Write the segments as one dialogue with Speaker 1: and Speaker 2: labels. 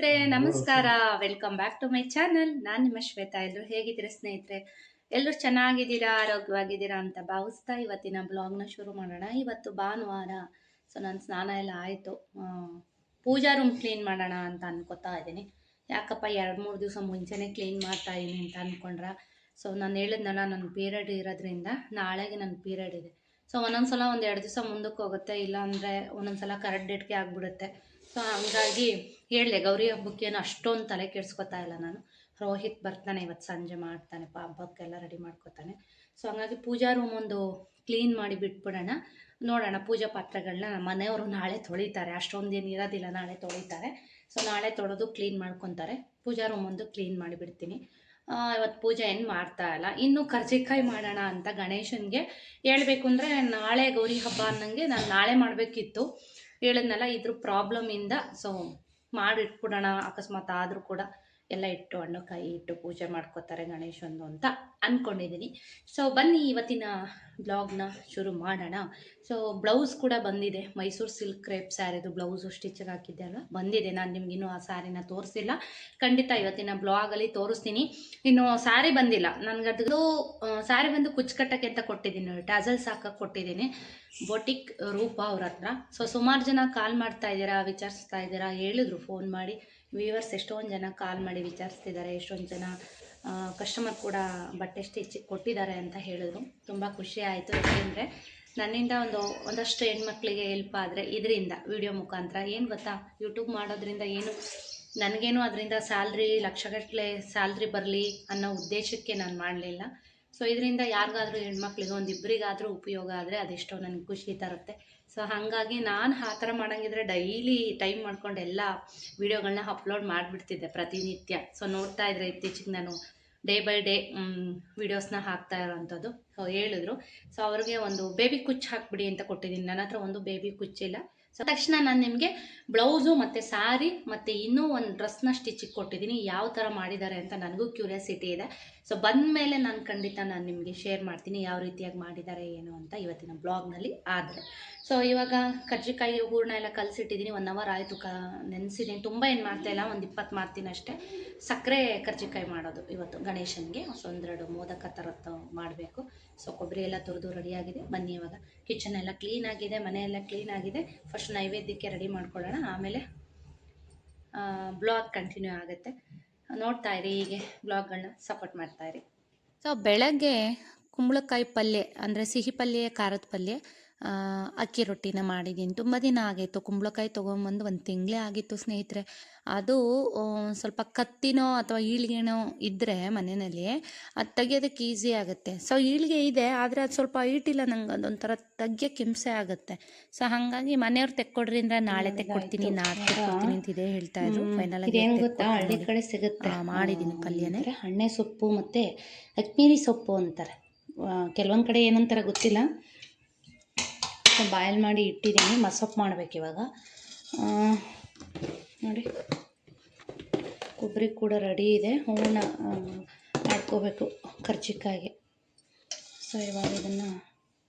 Speaker 1: ಸ್ನೇಹಿತರೆ, ನಮಸ್ಕಾರ. Welcome back to my channel ನಾನು ನಿಮ್ಮ ಶ್ವೇತಾ. ಎಲ್ಲರೂ ಹೇಗಿದ್ದೀರಾ ಸ್ನೇಹಿತರೆ? ಎಲ್ಲರೂ ಚೆನ್ನಾಗಿದ್ದೀರಾ? ಆರೋಗ್ಯವಾಗಿದ್ದೀರಾ ಅಂತ ಭಾವಿಸ್ತಾ ಇವತ್ತಿನ ಬ್ಲಾಗ್ನ ಶುರು ಮಾಡೋಣ. ಇವತ್ತು ಭಾನುವಾರ ಸೊ ನನ್ನ ಸ್ನಾನ ಎಲ್ಲ ಆಯಿತು. ಪೂಜಾ ರೂಮ್ ಕ್ಲೀನ್ ಮಾಡೋಣ ಅಂತ ಅನ್ಕೋತಾ ಇದ್ದೀನಿ. ಯಾಕಪ್ಪ, ಎರಡು ಮೂರು ದಿವಸ ಮುಂಚೆನೇ ಕ್ಲೀನ್ ಮಾಡ್ತಾ ಇದ್ದೀನಿ ಅಂತ ಅಂದ್ಕೊಂಡ್ರ ಸೊ ನಾನು ಹೇಳಿದ್ನಲ್ಲ ನನ್ನ ಪೀರಿಯಡ್ ಇರೋದ್ರಿಂದ ನಾಳೆಗೆ ನನ್ನ ಪೀರಿಯಡ್ ಇದೆ. ಸೊ ಒಂದೊಂದ್ಸಲ ಒಂದು ಎರಡು ದಿವಸ ಮುಂದಕ್ಕೆ ಹೋಗುತ್ತೆ. ಇಲ್ಲಾಂದರೆ ಒಂದೊಂದ್ಸಲ ಕರೆಕ್ಟ್ ಡೇಟ್ಗೆ ಆಗಿಬಿಡುತ್ತೆ. ಸೊ ಹಂಗಾಗಿ ಹೇಳಿದೆ ಗೌರಿ ಹಬ್ಬಕ್ಕೆ ಏನು ಅಷ್ಟೊಂದು ತಲೆ ಕೆಡ್ಸ್ಕೊತಾ ಇಲ್ಲ ನಾನು. ರೋಹಿತ್ ಬರ್ತಾನೆ ಇವತ್ತು ಸಂಜೆ ಮಾಡ್ತಾನೆ ಹಬ್ಬಕ್ಕೆಲ್ಲ ರೆಡಿ ಮಾಡ್ಕೊತಾನೆ. ಸೊ ಹಂಗಾಗಿ ಪೂಜಾ ರೂಮ್ ಒಂದು ಕ್ಲೀನ್ ಮಾಡಿ ಬಿಟ್ಬಿಡೋಣ. ನೋಡೋಣ ಪೂಜಾ ಪಾತ್ರೆಗಳನ್ನ ಮನೆಯವರು ನಾಳೆ ತೊಳಿತಾರೆ. ಅಷ್ಟೊಂದು ಏನು ಇರೋದಿಲ್ಲ, ನಾಳೆ ತೊಳಿತಾರೆ. ಸೊ ನಾಳೆ ತೊಳೆದು ಕ್ಲೀನ್ ಮಾಡ್ಕೊತಾರೆ. ಪೂಜಾ ರೂಮ್ ಒಂದು ಕ್ಲೀನ್ ಮಾಡಿಬಿಡ್ತೀನಿ ಇವತ್ತು ಪೂಜೆ ಏನು ಮಾಡ್ತಾ ಇಲ್ಲ. ಇನ್ನು ಕರ್ಜಿಕಾಯಿ ಮಾಡೋಣ ಅಂತ ಗಣೇಶನಿಗೆ ಹೇಳಬೇಕು ಅಂದರೆ ನಾಳೆ ಗೌರಿ ಹಬ್ಬ ಅನ್ನಂಗೆ ನಾನು ನಾಳೆ ಮಾಡಬೇಕಿತ್ತು. ಹೇಳಿದ್ನಲ್ಲ ಇದ್ರ ಪ್ರಾಬ್ಲಮಿಂದ ಸೊ ಮಾಡಿಟ್ಬಿಡೋಣ ಅಕಸ್ಮಾತ್ ಆದರೂ ಕೂಡ. ಎಲ್ಲ ಇಟ್ಟು ಹಣ್ಣು ಕಾಯಿ ಇಟ್ಟು ಪೂಜೆ ಮಾಡ್ಕೋತಾರೆ ಗಣೇಶಂದು ಅಂತ ಅಂದ್ಕೊಂಡಿದ್ದೀನಿ ಸೊ ಬನ್ನಿ ಇವತ್ತಿನ ಬ್ಲಾಗ್ನ ಶುರು ಮಾಡೋಣ. ಸೊ ಬ್ಲೌಸ್ ಕೂಡ ಬಂದಿದೆ. ಮೈಸೂರು ಸಿಲ್ಕ್ ಕ್ರೇಪ್ ಸ್ಯಾರಿದು ಬ್ಲೌಸು ಸ್ಟಿಚಿಂಗ್ ಹಾಕಿದ್ದೆ ಅಲ್ವಾ? ಬಂದಿದೆ. ನಾನು ನಿಮ್ಗಿನ್ನೂ ಆ ಸ್ಯಾರಿನ ತೋರಿಸಿಲ್ಲ. ಖಂಡಿತ ಇವತ್ತಿನ ಬ್ಲಾಗಲ್ಲಿ ತೋರಿಸ್ತೀನಿ. ಇನ್ನು ಸ್ಯಾರಿ ಬಂದಿಲ್ಲ. ನನಗದು ಸ್ಯಾರಿ ಬಂದು ಕುಚ್ಚುಕಟ್ಟಕ್ಕೆ ಅಂತ ಕೊಟ್ಟಿದ್ದೀನಿ ಟ್ಯಾಸಲ್ಸ್ ಹಾಕಕ್ಕೆ ಕೊಟ್ಟಿದ್ದೀನಿ. ಬೊಟಿಕ್ ರೂಪ ಅವ್ರ ಹತ್ರ. ಸೊ ಸುಮಾರು ಜನ ಕಾಲ್ ಮಾಡ್ತಾ ಇದ್ದೀರಾ, ವಿಚಾರಿಸ್ತಾ ಇದ್ದೀರಾ, ಹೇಳಿದ್ರು ಫೋನ್ ಮಾಡಿ. ವ್ಯೂವರ್ಸ್ ಎಷ್ಟೊಂದು ಜನ ಕಾಲ್ ಮಾಡಿ ವಿಚಾರಿಸ್ತಿದ್ದಾರೆ, ಎಷ್ಟೊಂದು ಜನ ಕಸ್ಟಮರ್ ಕೂಡ ಬಟ್ಟೆ ಸ್ಟಿಚ್ ಕೊಟ್ಟಿದ್ದಾರೆ ಅಂತ ಹೇಳಿದ್ರು. ತುಂಬ ಖುಷಿ ಆಯಿತು ಯಾಕೆಂದರೆ ನನ್ನಿಂದ ಒಂದು, ಒಂದಷ್ಟು ಹೆಣ್ಮಕ್ಳಿಗೆ ಹೆಲ್ಪ್ ಆದರೆ ಇದರಿಂದ ವಿಡಿಯೋ ಮುಖಾಂತರ. ಏನು ಗೊತ್ತಾ? ಯೂಟ್ಯೂಬ್ ಮಾಡೋದ್ರಿಂದ ಏನು, ನನಗೇನು ಅದರಿಂದ ಸ್ಯಾಲ್ರಿ ಲಕ್ಷಗಟ್ಟಲೆ ಸ್ಯಾಲ್ರಿ ಬರಲಿ ಅನ್ನೋ ಉದ್ದೇಶಕ್ಕೆ ನಾನು ಮಾಡಲಿಲ್ಲ. ಸೊ ಇದರಿಂದ ಯಾರಿಗಾದ್ರೂ ಹೆಣ್ಮಕ್ಳಿಗೆ ಒಂದು ಇಬ್ಬರಿಗಾದರೂ ಉಪಯೋಗ ಆದರೆ ಅದೆಷ್ಟೋ ನನಗೆ ಖುಷಿ ತರುತ್ತೆ. ಸೊ ಹಾಗಾಗಿ ನಾನು ಆ ಥರ ಮಾಡೋಂಗಿದ್ರೆ ಡೈಲಿ ಟೈಮ್ ಮಾಡ್ಕೊಂಡು ಎಲ್ಲ ವೀಡಿಯೋಗಳನ್ನ ಅಪ್ಲೋಡ್ ಮಾಡಿಬಿಡ್ತಿದ್ದೆ ಪ್ರತಿನಿತ್ಯ. ಸೊ ನೋಡ್ತಾ ಇದ್ರೆ ಇತ್ತೀಚೆಗೆ ನಾನು ಡೇ ಬೈ ಡೇ ವೀಡಿಯೋಸ್ನ ಹಾಕ್ತಾ ಇರೋವಂಥದ್ದು ಸೊ ಹೇಳಿದ್ರು. ಸೊ ಅವ್ರಿಗೆ ಒಂದು ಬೇಬಿ ಕುಚ್ಚು ಹಾಕ್ಬಿಡಿ ಅಂತ ಕೊಟ್ಟಿದ್ದೀನಿ ನನ್ನ ಹತ್ರ ಒಂದು ಬೇಬಿ ಕುಚ್ಚಿಲ್ಲ ಸೊ ತಕ್ಷಣ ನಾನು ನಿಮಗೆ ಬ್ಲೌಸು ಮತ್ತು ಸ್ಯಾರಿ ಮತ್ತು ಇನ್ನೂ ಒಂದು ಡ್ರೆಸ್ನ ಸ್ಟಿಚಿಗೆ ಕೊಟ್ಟಿದ್ದೀನಿ ಯಾವ ಥರ ಮಾಡಿದ್ದಾರೆ ಅಂತ ನನಗೂ ಕ್ಯೂರಿಯಾಸಿಟಿ ಇದೆ. ಸೊ ಬಂದ ಮೇಲೆ ನಾನು ಖಂಡಿತ ನಾನು ನಿಮಗೆ ಶೇರ್ ಮಾಡ್ತೀನಿ ಯಾವ ರೀತಿಯಾಗಿ ಮಾಡಿದ್ದಾರೆ ಏನು ಅಂತ ಇವತ್ತಿನ ಬ್ಲಾಗ್ನಲ್ಲಿ ಆದರೆ. ಸೊ ಇವಾಗ ಕರ್ಜಿಕಾಯಿ ಹೂರ್ಣ ಎಲ್ಲ ಕಲಸಿಟ್ಟಿದ್ದೀನಿ ಒನ್ ಅವರ್ ಆಯಿತು ಕ ನೆನೆಸಿದ್ದೀನಿ ತುಂಬ ಏನು ಮಾಡ್ತಾಯಿಲ್ಲ ಒಂದು ಇಪ್ಪತ್ತು ಮಾಡ್ತೀನಿ ಅಷ್ಟೇ. ಸಕ್ಕರೆ ಕರ್ಜಿಕಾಯಿ ಮಾಡೋದು ಇವತ್ತು ಗಣೇಶನಿಗೆ. ಸೊ ಒಂದೆರಡು ಮೋದಕ ಥರದ್ದು ಮಾಡಬೇಕು. ಸೊ ಕೊಬ್ಬರಿ ಎಲ್ಲ ತುರಿದು ರೆಡಿಯಾಗಿದೆ ಬನ್ನಿ ಇವಾಗ. ಕಿಚನ್ ಎಲ್ಲ ಕ್ಲೀನ್ ಆಗಿದೆ, ಮನೆ ಎಲ್ಲ ಕ್ಲೀನ್ ಆಗಿದೆ. ಫಸ್ಟ್ ನೈವೇದ್ಯಕ್ಕೆ ರೆಡಿ ಮಾಡ್ಕೊಳ್ಳೋಣ. ಆಮೇಲೆ ಬ್ಲಾಗ್ ಕಂಟಿನ್ಯೂ ಆಗುತ್ತೆ. ನೋಡ್ತಾ ಇರಿ, ಹೀಗೆ ಬ್ಲಾಗ್ಗಳನ್ನ ಸಪೋರ್ಟ್ ಮಾಡ್ತಾ ಇರಿ. ಸೊ ಬೆಳಗ್ಗೆ ಕುಂಬಳಕಾಯಿ ಪಲ್ಯ ಅಂದರೆ ಸಿಹಿ ಪಲ್ಯ, ಖಾರದ ಪಲ್ಯ ಅಕ್ಕಿ ರೊಟ್ಟಿನ ಮಾಡಿದ್ದೀನಿ. ತುಂಬ ದಿನ ಆಗಿತ್ತು. ಕುಂಬಳಕಾಯಿ ತೊಗೊಂಬಂದು ಒಂದು ತಿಂಗಳೇ ಆಗಿತ್ತು ಸ್ನೇಹಿತರೆ. ಅದು ಸ್ವಲ್ಪ ಕತ್ತಿನೋ ಅಥವಾ ಈಳಿಗೆನೋ ಇದ್ದರೆ ಮನೆಯಲ್ಲಿ ಅದು ತೆಗಿಯೋದಕ್ಕೆ ಈಸಿ ಆಗುತ್ತೆ. ಸೊ ಈಳಿಗೆ ಇದೆ ಆದರೆ ಅದು ಸ್ವಲ್ಪ ಈಟಿಲ್ಲ ನಂಗೆ. ಅದೊಂಥರ ತೆಗಿಯೋಕ್ಕೆ ಹಿಂಸೆ ಆಗುತ್ತೆ. ಸೊ ಹಾಗಾಗಿ ಮನೆಯವ್ರು ತೆಕ್ಕೊಡ್ರಿ ಅಂದ್ರೆ ನಾಳೆ ತೆಕ್ಕೊಡ್ತೀನಿ ನಾಳೆ ತೆಕ್ಕೊಡ್ತೀನಿ ಅಂತ ಇದೇ ಹೇಳ್ತಾ ಇದ್ರು. ಫೈನಲ್
Speaker 2: ಆಗಿ ಗೊತ್ತಾ? ಹಳ್ಳಿ ಕಡೆ ಸಿಗುತ್ತೆ.
Speaker 1: ಮಾಡಿದ್ದೀನಿ ಪಲ್ಯನೇ.
Speaker 2: ಹಣ್ಣೆ ಸೊಪ್ಪು ಮತ್ತು ಅಜ್ಮೀರಿ ಸೊಪ್ಪು ಅಂತಾರೆ. ಕೆಲವೊಂದು ಕಡೆ ಏನಂತಾರೆ ಗೊತ್ತಿಲ್ಲ. ಬಾಯ್ಲ್ ಮಾಡಿ ಇಟ್ಟಿದ್ದೀನಿ ಮಸಪ್ ಮಾಡ್ಬೇಕು ಇವಾಗ. ನೋಡಿ. ಕೊಬ್ಬರಿ ಕೂಡ ರೆಡಿ ಇದೆ. ಹೂವನ್ನ ಮಾಡ್ಕೋಬೇಕು ಕರ್ಜಿಕಾಯಿಗೆ ಸೊ ಇವಾಗ ಇದನ್ನು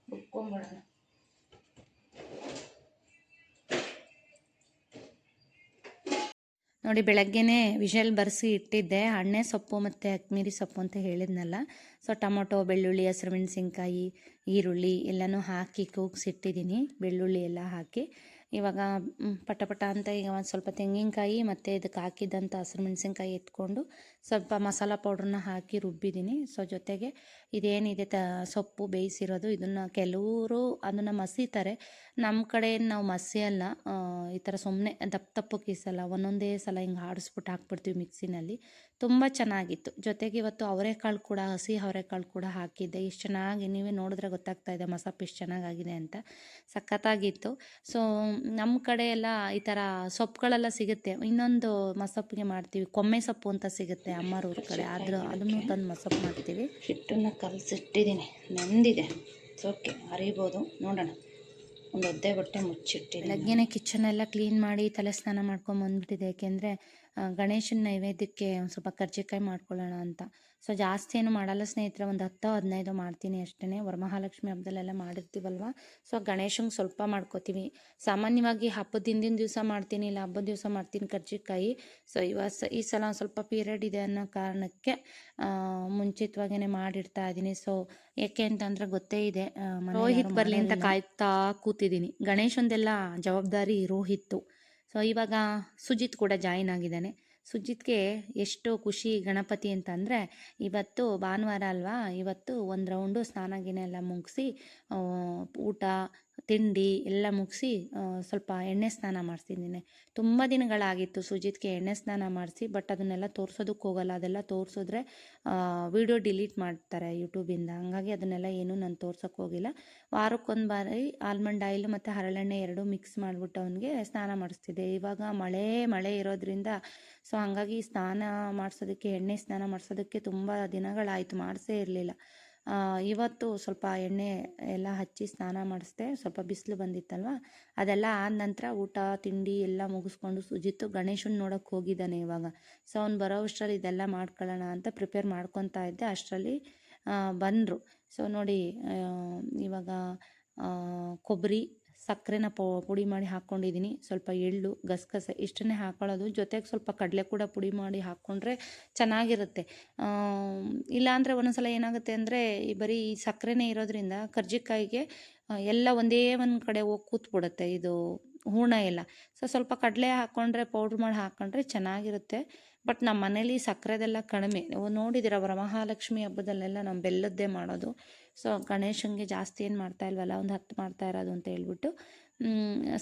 Speaker 2: ರುಬ್ಕೊಂಬಿಡೋಣ.
Speaker 1: ನೋಡಿ, ಬೆಳಗ್ಗೆನೇ ವಿಷಲ್ ಬರೆಸಿ ಇಟ್ಟಿದ್ದೆ. ಹಣ್ಣೆ ಸೊಪ್ಪು ಮತ್ತು ಅಕ್ಮೀರಿ ಸೊಪ್ಪು ಅಂತ ಹೇಳಿದ್ನಲ್ಲ. ಸೊ ಟೊಮೊಟೊ, ಬೆಳ್ಳುಳ್ಳಿ, ಹಸಿರು ಮೆಣಸಿನ್ಕಾಯಿ, ಈರುಳ್ಳಿ ಎಲ್ಲನೂ ಹಾಕಿ ಕೂಗ್ಸಿಟ್ಟಿದ್ದೀನಿ. ಬೆಳ್ಳುಳ್ಳಿ ಎಲ್ಲ ಹಾಕಿ. ಇವಾಗ ಪಟ ಪಟ ಅಂತ ಈಗ ಒಂದು ಸ್ವಲ್ಪ ತೆಂಗಿನಕಾಯಿ ಮತ್ತು ಇದಕ್ಕೆ ಹಾಕಿದ್ದಂಥ ಹಸಿರು ಮೆಣಸಿನ್ಕಾಯಿ ಎತ್ಕೊಂಡು ಸ್ವಲ್ಪ ಮಸಾಲ ಪೌಡ್ರನ್ನ ಹಾಕಿ ರುಬ್ಬಿದ್ದೀನಿ. ಸೊ ಜೊತೆಗೆ ಇದೇನಿದೆ ತ, ಸೊಪ್ಪು ಬೇಯಿಸಿರೋದು, ಇದನ್ನು ಕೆಲವರು ಅದನ್ನು ಮಸೀತಾರೆ. ನಮ್ಮ ಕಡೆ ನಾವು ಮಸಿಯಲ್ಲ ಈ ಥರ ಸುಮ್ಮನೆ ದಪ್ಪ ದಪ್ಪ ಕೀಸಲ್ಲ, ಒಂದೊಂದೇ ಸಲ ಹಿಂಗೆ ಆಡಿಸ್ಬಿಟ್ಟು ಹಾಕ್ಬಿಡ್ತೀವಿ ಮಿಕ್ಸಿನಲ್ಲಿ. ತುಂಬ ಚೆನ್ನಾಗಿತ್ತು. ಜೊತೆಗೆ ಇವತ್ತು ಅವರೆಕಾಳು ಕೂಡ ಹಸಿ ಅವರೆಕಾಳು ಕೂಡ ಹಾಕಿದ್ದೆ. ಇಷ್ಟು ಚೆನ್ನಾಗಿ ನೀವೇ ನೋಡಿದ್ರೆ ಗೊತ್ತಾಗ್ತಾ ಇದೆ ಮಸಾಪ್ ಇಷ್ಟು ಚೆನ್ನಾಗಾಗಿದೆ ಅಂತ. ಸಖತ್ತಾಗಿತ್ತು. ಸೊ ನಮ್ಮ ಕಡೆ ಎಲ್ಲ ಈ ಥರ ಸೊಪ್ಪುಗಳೆಲ್ಲ ಸಿಗುತ್ತೆ. ಇನ್ನೊಂದು ಮಸಪ್ಪಿಗೆ ಮಾಡ್ತೀವಿ. ಕೊಮ್ಮೆ ಸೊಪ್ಪು ಅಂತ ಸಿಗುತ್ತೆ ಅಮ್ಮರೂರ ಕಡೆ. ಆದರೂ ಅದನ್ನು ತಂದು ಮಸಪ್ಪು ಮಾಡ್ತೀವಿ.
Speaker 2: ಹಿಟ್ಟನ್ನು ಕಲಸಿಟ್ಟಿದ್ದೀನಿ. ನಂದಿದೆ. ಓಕೆ ಅರಿಬೋದು. ನೋಡೋಣ. ಒಂದು ಒದ್ದೆ ಬಟ್ಟೆ ಮುಚ್ಚಿಟ್ಟು
Speaker 1: ಬೆಳಗ್ಗೆನೆ ಕಿಚನ್ ಎಲ್ಲ ಕ್ಲೀನ್ ಮಾಡಿ ತಲೆ ಸ್ನಾನ ಮಾಡ್ಕೊಂಡು ಬಂದ್ಬಿಟ್ಟಿದೆ. ಯಾಕೆಂದರೆ ಗಣೇಶನ ನೈವೇದ್ಯಕ್ಕೆ ಒಂದು ಸ್ವಲ್ಪ ಕರ್ಜಿಕಾಯಿ ಮಾಡ್ಕೊಳ್ಳೋಣ ಅಂತ. ಸೊ ಜಾಸ್ತಿ ಏನು ಮಾಡಲ್ಲ ಸ್ನೇಹಿತರೆ ಒಂದು ಹತ್ತು ಹದಿನೈದು ಮಾಡ್ತೀನಿ ಅಷ್ಟೇ ವರಮಹಾಲಕ್ಷ್ಮಿ ಹಬ್ಬದಲ್ಲೆಲ್ಲ ಮಾಡಿರ್ತೀವಲ್ವ? ಸೊ ಗಣೇಶಂಗೆ ಸ್ವಲ್ಪ ಮಾಡ್ಕೋತೀವಿ. ಸಾಮಾನ್ಯವಾಗಿ ಹಬ್ಬದ ಹಿಂದಿನ ದಿವಸ ಮಾಡ್ತೀನಿ ಇಲ್ಲ ಹಬ್ಬದ ದಿವಸ ಮಾಡ್ತೀನಿ ಕರ್ಜಿಕಾಯಿ. ಸೊ ಇವಾಗ ಈ ಸಲ ಒಂದ್ ಸ್ವಲ್ಪ ಪೀರಿಯಡ್ ಇದೆ ಅನ್ನೋ ಕಾರಣಕ್ಕೆ ಮುಂಚಿತವಾಗೇ ಮಾಡಿಡ್ತಾ ಇದ್ದೀನಿ ಸೊ ಏಕೆ ಅಂತಂದ್ರೆ ಗೊತ್ತೇ ಇದೆ
Speaker 2: ರೋಹಿತ್ ಬರಲಿ ಅಂತ. ಕಾಯ್ತಾ ಕೂತಿದ್ದೀನಿ ಗಣೇಶಂದೆಲ್ಲ ಜವಾಬ್ದಾರಿ ರೋಹಿತ್ತು. ಸೊ ಇವಾಗ ಸುಜಿತ್ ಕೂಡ ಜಾಯಿನ್ ಆಗಿದ್ದಾನೆ. ಸುಜಿತ್ಗೆ ಎಷ್ಟು ಖುಷಿ ಗಣಪತಿ ಅಂತಂದರೆ, ಇವತ್ತು ಭಾನುವಾರ ಅಲ್ವಾ, ಇವತ್ತು ಒಂದು ರೌಂಡು ಸ್ನಾನ ಗಿನ ಎಲ್ಲ ಮುಗಿಸಿ ಊಟ ತಿಂಡಿ ಎಲ್ಲ ಮುಗಿಸಿ ಸ್ವಲ್ಪ ಎಣ್ಣೆ ಸ್ನಾನ ಮಾಡಿಸಿದ್ದೀನಿ. ತುಂಬ ದಿನಗಳಾಗಿತ್ತು ಸುಜಿತ್ಗೆ ಎಣ್ಣೆ ಸ್ನಾನ ಮಾಡಿಸಿ, ಬಟ್ ಅದನ್ನೆಲ್ಲ ತೋರ್ಸೋದಕ್ಕೆ ಹೋಗಲ್ಲ. ಅದೆಲ್ಲ ತೋರಿಸಿದ್ರೆ ವಿಡಿಯೋ ಡಿಲೀಟ್ ಮಾಡ್ತಾರೆ ಯೂಟ್ಯೂಬಿಂದ. ಹಂಗಾಗಿ ಅದನ್ನೆಲ್ಲ ಏನೂ ನಾನು ತೋರ್ಸೋಕ್ಕೆ ಹೋಗಿಲ್ಲ. ವಾರಕ್ಕೊಂದು ಬಾರಿ ಆಲ್ಮಂಡ್ ಆಯಿಲ್ ಮತ್ತು ಹರಳೆಣ್ಣೆ ಎರಡೂ ಮಿಕ್ಸ್ ಮಾಡಿಬಿಟ್ಟು ಅವನಿಗೆ ಸ್ನಾನ ಮಾಡಿಸ್ತಿದ್ದೆ. ಇವಾಗ ಮಳೆ ಮಳೆ ಇರೋದ್ರಿಂದ, ಸೊ ಹಂಗಾಗಿ ಸ್ನಾನ ಮಾಡಿಸೋದಕ್ಕೆ, ಎಣ್ಣೆ ಸ್ನಾನ ಮಾಡಿಸೋದಕ್ಕೆ ತುಂಬ ದಿನಗಳಾಯಿತು. ಮಾಡಿಸೇ ಇರಲಿಲ್ಲ. ಇವತ್ತು ಸ್ವಲ್ಪ ಎಣ್ಣೆ ಎಲ್ಲ ಹಚ್ಚಿ ಸ್ನಾನ ಮಾಡಿಸ್ದೆ, ಸ್ವಲ್ಪ ಬಿಸಿಲು ಬಂದಿತ್ತಲ್ವ? ಅದೆಲ್ಲ ಆದ ನಂತರ ಊಟ, ತಿಂಡಿ ಎಲ್ಲ ಮುಗಿಸ್ಕೊಂಡು ಸುಜಿತ್ತು ಗಣೇಶನ ನೋಡೋಕ್ಕೆ ಹೋಗಿದ್ದಾನೆ ಇವಾಗ. ಸೊ ಅವ್ನು ಬರೋ ಅಷ್ಟರಲ್ಲಿ ಇದೆಲ್ಲ ಮಾಡ್ಕೊಳ್ಳೋಣ ಅಂತ ಪ್ರಿಪೇರ್ ಮಾಡ್ಕೊತಾ ಇದ್ದೆ. ಅಷ್ಟರಲ್ಲಿ ಬಂದರು. ಸೊ ನೋಡಿ ಇವಾಗ ಕೊಬ್ಬರಿ ಸಕ್ಕರೆನ ಪುಡಿ ಮಾಡಿ ಹಾಕ್ಕೊಂಡಿದ್ದೀನಿ. ಸ್ವಲ್ಪ ಎಳ್ಳು, ಗಸಗಸೆ ಇಷ್ಟನ್ನೇ ಹಾಕ್ಕೊಳ್ಳೋದು ಜೊತೆಗೆ ಸ್ವಲ್ಪ ಕಡಲೆ ಕೂಡ ಪುಡಿ ಮಾಡಿ ಹಾಕ್ಕೊಂಡ್ರೆ ಚೆನ್ನಾಗಿರುತ್ತೆ. ಇಲ್ಲಾಂದರೆ ಒಂದೊಂದ್ಸಲ ಏನಾಗುತ್ತೆ ಅಂದರೆ, ಈ ಬರೀ ಸಕ್ಕರೆನೇ ಇರೋದ್ರಿಂದ ಕರ್ಜಿಕಾಯಿಗೆ ಎಲ್ಲ ಒಂದೇ ಒಂದು ಕಡೆ ಹೋಗಿ ಕೂತ್ಬಿಡುತ್ತೆ. ಇದು ಹೂರ್ಣ ಎಲ್ಲ. ಸೊ ಸ್ವಲ್ಪ ಕಡಲೆ ಹಾಕ್ಕೊಂಡ್ರೆ, ಪೌಡ್ರ್ ಮಾಡಿ ಹಾಕ್ಕೊಂಡ್ರೆ ಚೆನ್ನಾಗಿರುತ್ತೆ. ಬಟ್ ನಮ್ಮ ಮನೇಲಿ ಸಕ್ಕರೆದೆಲ್ಲ ಕಡಿಮೆ. ನೀವು ನೋಡಿದ್ದೀರ ವರಮಹಾಲಕ್ಷ್ಮಿ ಹಬ್ಬದಲ್ಲೆಲ್ಲ ನಾವು ಬೆಲ್ಲದ್ದೇ ಮಾಡೋದು. ಸೊ ಗಣೇಶನಿಗೆ ಜಾಸ್ತಿ ಏನು ಮಾಡ್ತಾ ಇಲ್ವಲ್ಲ, ಒಂದು ಹತ್ತು ಮಾಡ್ತಾ ಇರೋದು ಅಂತ ಹೇಳ್ಬಿಟ್ಟು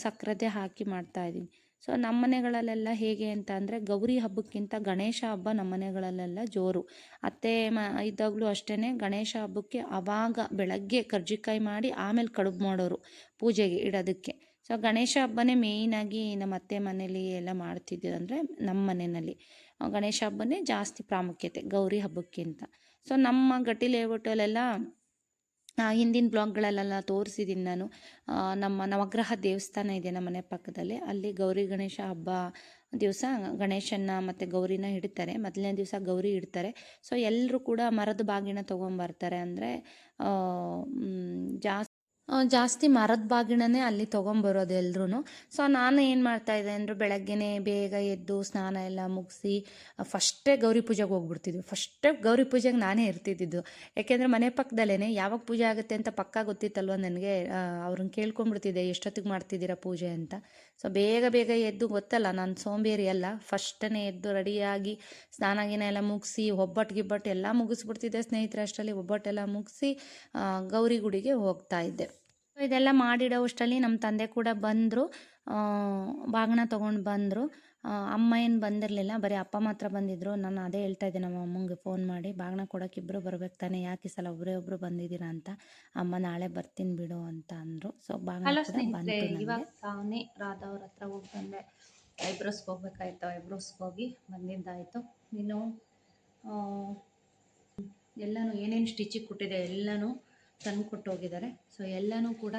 Speaker 2: ಸಕ್ಕರೆದೇ ಹಾಕಿ ಮಾಡ್ತಾ ಇದ್ದೀನಿ. ಸೊ ನಮ್ಮ ಮನೆಗಳಲ್ಲೆಲ್ಲ ಹೇಗೆ ಅಂತ ಅಂದರೆ, ಗೌರಿ ಹಬ್ಬಕ್ಕಿಂತ ಗಣೇಶ ಹಬ್ಬ ನಮ್ಮ ಮನೆಗಳಲ್ಲೆಲ್ಲ ಜೋರು. ಅತ್ತೆ ಮ, ಇದ್ದಾಗಲೂ ಅಷ್ಟೇ ಗಣೇಶ ಹಬ್ಬಕ್ಕೆ ಆವಾಗ ಬೆಳಗ್ಗೆ ಕರ್ಜಿಕಾಯಿ ಮಾಡಿ ಆಮೇಲೆ ಕಡುಬು ಮಾಡೋರು ಪೂಜೆಗೆ ಇಡೋದಕ್ಕೆ. ಸೊ ಗಣೇಶ ಹಬ್ಬನೇ ಮೇಯ್ನಾಗಿ ನಮ್ಮ ಅತ್ತೆ ಮನೇಲಿ ಎಲ್ಲ ಮಾಡ್ತಿದ್ದೀವಿ ಅಂದರೆ ನಮ್ಮ ಮನೆಯಲ್ಲಿ. ಗಣೇಶ ಹಬ್ಬನೇ ಜಾಸ್ತಿ ಪ್ರಾಮುಖ್ಯತೆ, ಗೌರಿ ಹಬ್ಬಕ್ಕಿಂತ. ಸೊ ನಮ್ಮ ಗಟ್ಟಿ ಲೇಔಟಲ್ಲೆಲ್ಲ ಹಿಂದಿನ ಬ್ಲಾಗ್ಗಳಲ್ಲೆಲ್ಲ ತೋರಿಸಿದ್ದೀನಿ ನಾನು. ನಮ್ಮ ನವಗ್ರಹ ದೇವಸ್ಥಾನ ಇದೆ ನಮ್ಮ ಮನೆ ಪಕ್ಕದಲ್ಲಿ. ಅಲ್ಲಿ ಗೌರಿ ಗಣೇಶ ಹಬ್ಬ ದಿವಸ ಗಣೇಶನ ಮತ್ತು ಗೌರಿನ ಇಡ್ತಾರೆ. ಮೊದಲನೇ ದಿವಸ ಗೌರಿ ಇಡ್ತಾರೆ. ಸೊ ಎಲ್ಲರೂ ಕೂಡ ಮರದ ಬಾಗಿನ ತೊಗೊಂಬರ್ತಾರೆ. ಅಂದರೆ ಜಾಸ್ತಿ ಜಾಸ್ತಿ ಮರದ ಬಾಗಿಣನೇ ಅಲ್ಲಿ ತೊಗೊಂಬರೋದು ಎಲ್ರೂ ಸೊ ನಾನು ಏನು ಮಾಡ್ತಾಯಿದ್ದೆ ಅಂದರು ಬೆಳಗ್ಗೆನೇ ಬೇಗ ಎದ್ದು ಸ್ನಾನ ಎಲ್ಲ ಮುಗಿಸಿ ಫಸ್ಟೇ ಗೌರಿ ಪೂಜೆಗೆ ಹೋಗ್ಬಿಡ್ತಿದ್ವಿ. ಫಸ್ಟೇ ಗೌರಿ ಪೂಜೆಗೆ ನಾನೇ ಇರ್ತಿದ್ದಿದ್ದು. ಯಾಕೆಂದರೆ ಮನೆ ಪಕ್ಕದಲ್ಲೇ ಯಾವಾಗ ಪೂಜೆ ಆಗುತ್ತೆ ಅಂತ ಪಕ್ಕ ಗೊತ್ತಿತ್ತಲ್ವ ನನಗೆ? ಅವ್ರನ್ನ ಕೇಳ್ಕೊಂಡ್ಬಿಡ್ತಿದ್ದೆ, ಎಷ್ಟೊತ್ತಿಗೆ ಮಾಡ್ತಿದ್ದೀರಾ ಪೂಜೆ? ಅಂತ. ಸೊ ಬೇಗ ಬೇಗ ಎದ್ದು ಗೊತ್ತಲ್ಲ, ನಾನು ಸೋಂಬೇರಿ ಅಲ್ಲ. ಫಸ್ಟನೇ ಎದ್ದು ರೆಡಿಯಾಗಿ ಸ್ನಾನ ಗಿನ ಎಲ್ಲ ಮುಗಿಸಿ ಒಬ್ಬಟ್ಟು ಗಿಬ್ಬಟ್ಟು ಎಲ್ಲ ಮುಗಿಸ್ಬಿಡ್ತಿದ್ದೆ ಸ್ನೇಹಿತರ ಅಷ್ಟರಲ್ಲಿ, ಒಬ್ಬಟ್ಟೆಲ್ಲ ಮುಗಿಸಿ ಗೌರಿ ಗುಡಿಗೆ ಹೋಗ್ತಾ ಇದ್ದೆ. ಇದೆಲ್ಲ ಮಾಡಿಡೋ ಅಷ್ಟರಲ್ಲಿ ನಮ್ಮ ತಂದೆ ಕೂಡ ಬಂದರು. ಬಾಗಿನ ತೊಗೊಂಡು ಬಂದರು. ಅಮ್ಮ ಏನು ಬಂದಿರಲಿಲ್ಲ ಬರೀ ಅಪ್ಪ ಮಾತ್ರ ಬಂದಿದ್ದರು ನಾನು ಅದೇ ಹೇಳ್ತಾ ಇದ್ದೆ ನಮ್ಮ ಅಮ್ಮಂಗೆ ಫೋನ್ ಮಾಡಿ ಬಾಗಿನ ಕೊಡೋಕೆ ಇಬ್ಬರು ಬರ್ಬೇಕು ತಾನೆ ಯಾಕೆ ಈ ಸಲ ಒಬ್ಬರೇ ಒಬ್ಬರು ಬಂದಿದ್ದೀರಾ ಅಂತ? ಅಮ್ಮ ನಾಳೆ ಬರ್ತೀನಿ ಬಿಡು ಅಂತ ಅಂದರು. ಸೊ
Speaker 1: ಕೂಡ
Speaker 2: ಇವಾಗ ತಾನೇ ರಾಧಾ ಅವ್ರ ಹತ್ರ ಹೋಗಿ ಬಂದೆ. ಐಬ್ರೋಸ್ಗೆ ಹೋಗ್ಬೇಕಾಯ್ತು ಐಬ್ರೋಸ್ಗೆ ಹೋಗಿ ಬಂದಿದ್ದಾಯಿತು. ನೀನು ಎಲ್ಲನೂ ಏನೇನು ಸ್ಟಿಚಿಗೆ ಕೊಟ್ಟಿದೆ ಎಲ್ಲನೂ ತಂದು ಕೊಟ್ಟು ಹೋಗಿದ್ದಾರೆ ಸೊ ಎಲ್ಲನೂ ಕೂಡ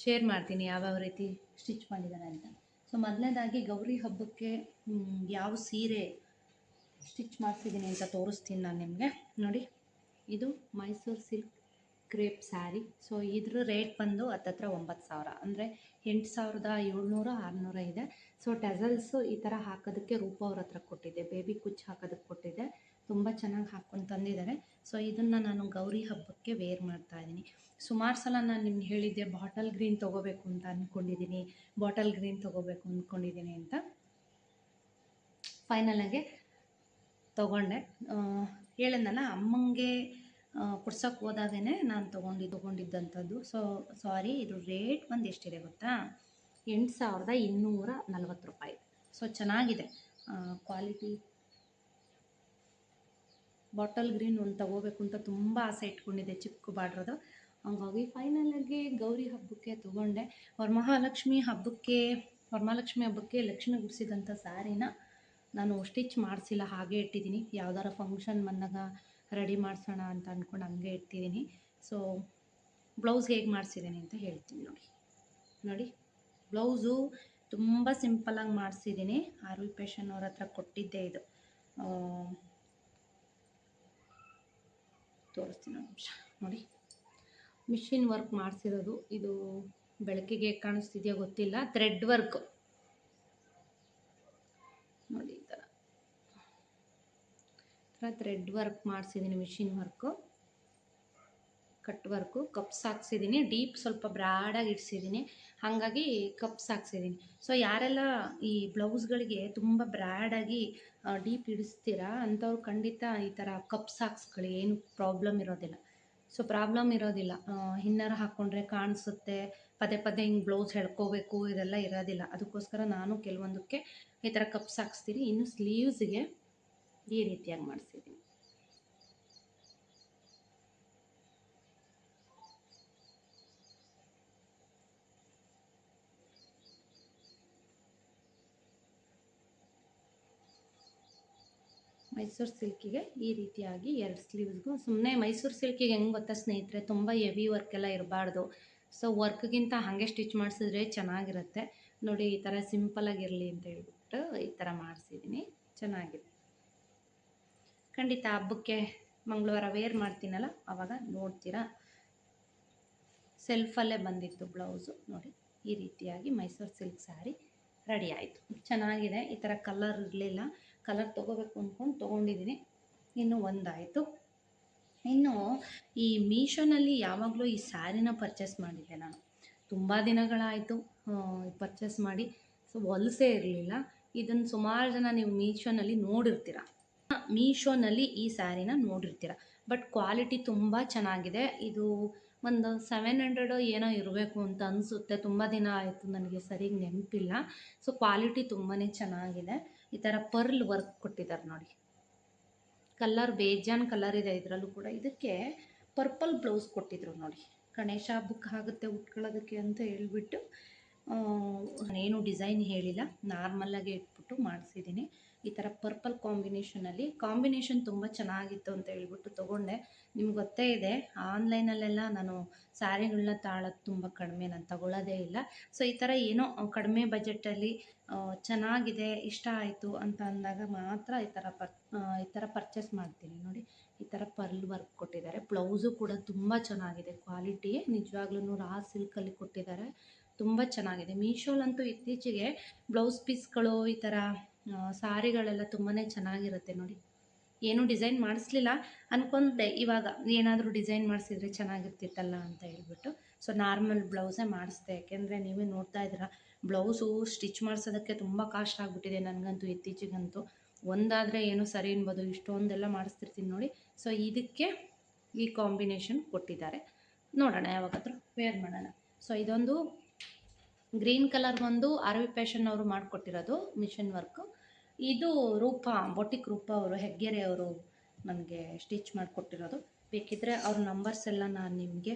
Speaker 2: ಶೇರ್ ಮಾಡ್ತೀನಿ ಯಾವ್ಯಾವ ರೀತಿ ಸ್ಟಿಚ್ ಮಾಡಿದ್ದಾರೆ ಅಂತ. ಸೊ ಮೊದಲನೇದಾಗಿ ಗೌರಿ ಹಬ್ಬಕ್ಕೆ ಯಾವ ಸೀರೆ ಸ್ಟಿಚ್ ಮಾಡಿಸಿದ್ದೀನಿ ಅಂತ ತೋರಿಸ್ತೀನಿ ನಾನು ನಿಮಗೆ. ನೋಡಿ, ಇದು Mysuru silk crepe sari so ಇದ್ರ ರೇಟ್ ಬಂದು ಹತ್ತತ್ರ ಒಂಬತ್ತು ಸಾವಿರ. ಅಂದರೆ ಎಂಟು ಸಾವಿರದ ಏಳ್ನೂರು, ಆರುನೂರ ಇದೆ. ಸೊ ಟೆಸಲ್ಸು ಈ ಥರ ಹಾಕೋದಕ್ಕೆ ರೂಪ ಅವ್ರ ಹತ್ರ ಕೊಟ್ಟಿದ್ದೆ. ಬೇಬಿ ಕುಚ್ಚು ಹಾಕೋದಕ್ಕೆ ಕೊಟ್ಟಿದ್ದೆ. ತುಂಬ ಚೆನ್ನಾಗಿ ಹಾಕ್ಕೊಂಡು ತಂದಿದ್ದಾರೆ. ಸೊ ಇದನ್ನು ನಾನು ಗೌರಿ ಹಬ್ಬಕ್ಕೆ ವೇರ್ ಮಾಡ್ತಾ ಇದ್ದೀನಿ. ಸುಮಾರು ಸಲ ನಾನು ನಿಮ್ಗೆ ಹೇಳಿದ್ದೆ ಬಾಟಲ್ ಗ್ರೀನ್ ತೊಗೋಬೇಕು ಅಂತ ಅಂದ್ಕೊಂಡಿದ್ದೀನಿ ಬಾಟಲ್ ಗ್ರೀನ್ ತೊಗೋಬೇಕು ಅಂದ್ಕೊಂಡಿದ್ದೀನಿ ಅಂತ. ಫೈನಲಾಗೆ ತೊಗೊಂಡೆ. ಹೇಳಿದ್ನಲ್ಲ, ಅಮ್ಮಂಗೆ ಕೊಡ್ಸೋಕೆ ಹೋದಾಗೇ ನಾನು ತೊಗೊಂಡು ತೊಗೊಂಡಿದ್ದಂಥದ್ದು ಸೊ ಸಾರಿ ಇದು ರೇಟ್ ಬಂದು ಎಷ್ಟಿದೆ ಗೊತ್ತಾ? ಎಂಟು ಸಾವಿರದ ಇನ್ನೂರ ನಲ್ವತ್ತು ರೂಪಾಯಿ. ಸೊ ಚೆನ್ನಾಗಿದೆ. ಕ್ವಾಲಿಟಿ ಬಾಟಲ್ ಗ್ರೀನ್ ಒಂದು ತಗೋಬೇಕು ಅಂತ ತುಂಬ ಆಸೆ ಇಟ್ಕೊಂಡಿದ್ದೆ ಚಿಕ್ಕ ಬಾರ್ಡ್ರದು ಹಂಗಾಗಿ ಫೈನಲಾಗಿ ಗೌರಿ ಹಬ್ಬಕ್ಕೆ ತೊಗೊಂಡೆ. ವರಮಹಾಲಕ್ಷ್ಮಿ ಹಬ್ಬಕ್ಕೆ ವರಮಹಾಲಕ್ಷ್ಮಿ ಹಬ್ಬಕ್ಕೆ ಲಕ್ಷ್ಮಿ ಗುಡಿಸಿದಂಥ ಸ್ಯಾರಿನ ನಾನು ಸ್ಟಿಚ್ ಮಾಡಿಸಿಲ್ಲ, ಹಾಗೆ ಇಟ್ಟಿದ್ದೀನಿ. ಯಾವ್ದಾರ ಫಂಕ್ಷನ್ ಬಂದಾಗ ರೆಡಿ ಮಾಡಿಸೋಣ ಅಂತ ಅಂದ್ಕೊಂಡು ಹಂಗೆ ಇಟ್ಟಿದ್ದೀನಿ. ಸೊ ಬ್ಲೌಸ್ ಹೇಗೆ ಮಾಡಿಸಿದ್ದೀನಿ ಅಂತ ಹೇಳ್ತೀನಿ ನೋಡಿ. ನೋಡಿ ಬ್ಲೌಸು ತುಂಬ ಸಿಂಪಲಾಗಿ ಮಾಡಿಸಿದ್ದೀನಿ. ಆರ್ವಿ ಪೇಷನ್ ಅವ್ರ ಹತ್ರ ಕೊಟ್ಟಿದ್ದೆ ಇದು.
Speaker 1: ತೋರಿಸ್ತೀನಿ ನಿಮಿಷ. ನೋಡಿ. ಮಿಷಿನ್ ವರ್ಕ್ ಮಾಡಿಸಿರೋದು. ಇದು ಬೆಳಕಿಗೆ ಕಾಣಿಸ್ತಿದೆಯೋ ಗೊತ್ತಿಲ್ಲ. Thread work. ನೋಡಿ ಈ ಥರ ಥರ thread work ಮಾಡಿಸಿದ್ದೀನಿ machine work. Cut work. Cups ಹಾಕ್ಸಿದ್ದೀನಿ deep ಸ್ವಲ್ಪ ಬ್ರಾಡಾಗಿ ಇಡ್ಸಿದ್ದೀನಿ ಹಾಗಾಗಿ ಕಪ್ಸ್ ಹಾಕ್ಸಿದ್ದೀನಿ ಸೊ ಯಾರೆಲ್ಲ ಈ ಬ್ಲೌಸ್ಗಳಿಗೆ ತುಂಬ ಬ್ರ್ಯಾಡಾಗಿ ಡೀಪ್ ಇಡಿಸ್ತೀರಾ? ಅಂಥವ್ರು ಖಂಡಿತ ಈ ಥರ ಕಪ್ಸ್ ಹಾಕ್ಸ್ಕೊಳ್ಳಿ ಏನು ಪ್ರಾಬ್ಲಮ್ ಇರೋದಿಲ್ಲ. ಸೊ ಪ್ರಾಬ್ಲಮ್ ಇರೋದಿಲ್ಲ. ಹಿನ್ನರ ಹಾಕ್ಕೊಂಡ್ರೆ ಕಾಣಿಸುತ್ತೆ. ಪದೇ ಪದೇ ಹಿಂಗೆ ಬ್ಲೌಸ್ ಹೇಳ್ಕೋಬೇಕು, ಇದೆಲ್ಲ ಇರೋದಿಲ್ಲ. ಅದಕ್ಕೋಸ್ಕರ ನಾನು ಕೆಲವೊಂದಕ್ಕೆ ಈ ಥರ ಕಪ್ಸ್ ಹಾಕ್ಸ್ತೀನಿ ಇನ್ನು ಸ್ಲೀವ್ಸಿಗೆ ಈ ರೀತಿಯಾಗಿ ಮಾಡಿಸಿದ್ದೀನಿ ಮೈಸೂರು ಸಿಲ್ಕಿಗೆ ಈ ರೀತಿಯಾಗಿ ಎರಡು ಸ್ಲೀವ್ಸ್ಗೂ ಸುಮ್ಮನೆ ಮೈಸೂರು ಸಿಲ್ಕಿಗೆ ಹೆಂಗೆ ಗೊತ್ತಾ ಸ್ನೇಹಿತರೆ, ತುಂಬ ಹೆವಿ ವರ್ಕ್ ಎಲ್ಲ ಇರಬಾರ್ದು. ಸೊ ವರ್ಕ್ಗಿಂತ ಹಾಗೆ ಸ್ಟಿಚ್ ಮಾಡಿಸಿದ್ರೆ ಚೆನ್ನಾಗಿರುತ್ತೆ. ನೋಡಿ, ಈ ಥರ ಸಿಂಪಲಾಗಿರಲಿ ಅಂತ ಹೇಳ್ಬಿಟ್ಟು ಈ ಥರ ಮಾಡಿಸಿದ್ದೀನಿ ಚೆನ್ನಾಗಿದೆ. ಖಂಡಿತ ಹಬ್ಬಕ್ಕೆ ಮಂಗಳವಾರ ವೇರ್ ಮಾಡ್ತೀನಲ್ಲ ಆವಾಗ ನೋಡ್ತೀರಾ. ಸೆಲ್ಫಲ್ಲೇ ಬಂದಿತ್ತು ಬ್ಲೌಸು ನೋಡಿ, ಈ ರೀತಿಯಾಗಿ ಮೈಸೂರು ಸಿಲ್ಕ್ ಸ್ಯಾರಿ ರೆಡಿ ಆಯಿತು. ಚೆನ್ನಾಗಿದೆ. ಈ ಥರ ಕಲರ್ ಇರಲಿಲ್ಲ. ಕಲರ್ ತೊಗೋಬೇಕು ಅಂದ್ಕೊಂಡು ತೊಗೊಂಡಿದ್ದೀನಿ ಇನ್ನು ಒಂದಾಯಿತು. ಇನ್ನು ಈ ಮೀಶೋನಲ್ಲಿ ಯಾವಾಗಲೂ ಈ ಸ್ಯಾರಿನ ಪರ್ಚೇಸ್ ಮಾಡಿದ್ದೆ ನಾನು. ತುಂಬ ದಿನಗಳಾಯಿತು ಪರ್ಚೇಸ್ ಮಾಡಿ. ಸೊ ಹೊಲಸೇ ಇರಲಿಲ್ಲ. ಇದನ್ನು ಸುಮಾರು ಜನ ನೀವು ಮೀಶೋನಲ್ಲಿ ನೋಡಿರ್ತೀರ. ಮೀಶೋನಲ್ಲಿ ಈ ಸ್ಯಾರಿನ ನೋಡಿರ್ತೀರ. ಬಟ್ ಕ್ವಾಲಿಟಿ ತುಂಬ ಚೆನ್ನಾಗಿದೆ. ಇದು ಒಂದು ಸೆವೆನ್ ಹಂಡ್ರೆಡೋ ಏನೋ ಇರಬೇಕು ಅಂತ ಅನಿಸುತ್ತೆ. ತುಂಬ ದಿನ ಆಯಿತು, ನನಗೆ ಸರಿಗೆ ನೆನಪಿಲ್ಲ. ಸೊ ಕ್ವಾಲಿಟಿ ತುಂಬಾ ಚೆನ್ನಾಗಿದೆ. ಈ ಥರ ಪರ್ಲ್ ವರ್ಕ್ ಕೊಟ್ಟಿದ್ದಾರೆ ನೋಡಿ. ಕಲ್ಲರ್ ಬೇಜಾನ್ ಕಲರ್ ಇದೆ ಇದರಲ್ಲೂ ಕೂಡ. ಇದಕ್ಕೆ ಪರ್ಪಲ್ ಬ್ಲೌಸ್ ಕೊಟ್ಟಿದ್ರು ನೋಡಿ. ಗಣೇಶ ಹಬ್ಬಕ್ಕೆ ಆಗುತ್ತೆ ಉಟ್ಕೊಳ್ಳೋದಕ್ಕೆ ಅಂತ ಹೇಳ್ಬಿಟ್ಟು ನಾನೇನು ಡಿಸೈನ್ ಹೇಳಿಲ್ಲ ನಾರ್ಮಲ್ಲಾಗಿ ಇಟ್ಬಿಟ್ಟು ಮಾಡಿಸಿದ್ದೀನಿ ಈ ಥರ ಪರ್ಪಲ್ ಕಾಂಬಿನೇಷನಲ್ಲಿ ಕಾಂಬಿನೇಷನ್ ತುಂಬ ಚೆನ್ನಾಗಿತ್ತು ಅಂತ ಹೇಳ್ಬಿಟ್ಟು ತೊಗೊಂಡೆ. ನಿಮ್ಗೆ ಗೊತ್ತೇ ಇದೆ ಆನ್ಲೈನಲ್ಲೆಲ್ಲ ನಾನು ಸ್ಯಾರಿಗಳನ್ನ ತಾಳೋದು ತುಂಬ ಕಡಿಮೆ, ನಾನು ತಗೊಳ್ಳೋದೇ ಇಲ್ಲ. ಸೊ ಈ ಥರ ಏನೋ ಕಡಿಮೆ ಬಜೆಟಲ್ಲಿ ಚೆನ್ನಾಗಿದೆ, ಇಷ್ಟ ಆಯಿತು ಅಂತ ಅಂದಾಗ ಮಾತ್ರ ಈ ಥರ ಪರ್ ಈ ಥರ ಪರ್ಚೇಸ್ ಮಾಡ್ತೀನಿ. ನೋಡಿ, ಈ ಥರ ಪರ್ಲ್ ವರ್ಕ್ ಕೊಟ್ಟಿದ್ದಾರೆ. ಬ್ಲೌಸು ಕೂಡ ತುಂಬ ಚೆನ್ನಾಗಿದೆ ಕ್ವಾಲಿಟಿ ನಿಜವಾಗ್ಲೂ ರಾ ಸಿಲ್ಕಲ್ಲಿ ಕೊಟ್ಟಿದ್ದಾರೆ. ತುಂಬ ಚೆನ್ನಾಗಿದೆ. ಮೀಶೋಲಂತೂ ಇತ್ತೀಚೆಗೆ ಬ್ಲೌಸ್ ಪೀಸ್ಗಳು ಈ ಥರ ಸಾರಿಗಳೆಲ್ಲ ತುಂಬಾ ಚೆನ್ನಾಗಿರುತ್ತೆ ನೋಡಿ. ಏನೂ ಡಿಸೈನ್ ಮಾಡಿಸ್ಲಿಲ್ಲ. ಅಂದ್ಕೊಂಡೆ ಇವಾಗ ಏನಾದರೂ ಡಿಸೈನ್ ಮಾಡಿಸಿದ್ರೆ ಚೆನ್ನಾಗಿರ್ತಿತ್ತಲ್ಲ ಅಂತ ಹೇಳ್ಬಿಟ್ಟು. ಸೊ, ನಾರ್ಮಲ್ ಬ್ಲೌಸೇ ಮಾಡಿಸ್ದೆ. ಯಾಕೆಂದರೆ ನೀವೇ ನೋಡ್ತಾ ಇದ್ದೀರಾ, ಬ್ಲೌಸು ಸ್ಟಿಚ್ ಮಾಡಿಸೋದಕ್ಕೆ ತುಂಬ ಕಾಸ್ಟ್ ಆಗಿಬಿಟ್ಟಿದೆ ನನಗಂತೂ ಇತ್ತೀಚೆಗಂತೂ. ಒಂದಾದರೆ ಏನು ಸರಿ ಅನ್ಬೋದು. ಇಷ್ಟೊಂದೆಲ್ಲ ಮಾಡಿಸ್ತಿರ್ತೀನಿ ನೋಡಿ. ಸೊ, ಇದಕ್ಕೆ ಈ ಕಾಂಬಿನೇಷನ್ ಕೊಟ್ಟಿದ್ದಾರೆ. ನೋಡೋಣ ಯಾವಾಗಾದರೂ ವೇರ್ ಮಾಡೋಣ. ಸೊ, ಇದೊಂದು ಗ್ರೀನ್ ಕಲರ್ ಒಂದು ವಿ ಪ್ಯಾಷನ್ ಅವರು ಮಾಡಿಕೊಟ್ಟಿರೋದು ಮಿಷನ್ ವರ್ಕ್. ಇದು ರೂಪ, ಬೊಟಿಕ್ ರೂಪ ಅವರು, ಹೆಗ್ಗೆರೆ ಅವರು ನನಗೆ ಸ್ಟಿಚ್ ಮಾಡಿಕೊಟ್ಟಿರೋದು. ಬೇಕಿದ್ದರೆ ಅವ್ರ ನಂಬರ್ಸ್ ಎಲ್ಲ ನಾನು ನಿಮಗೆ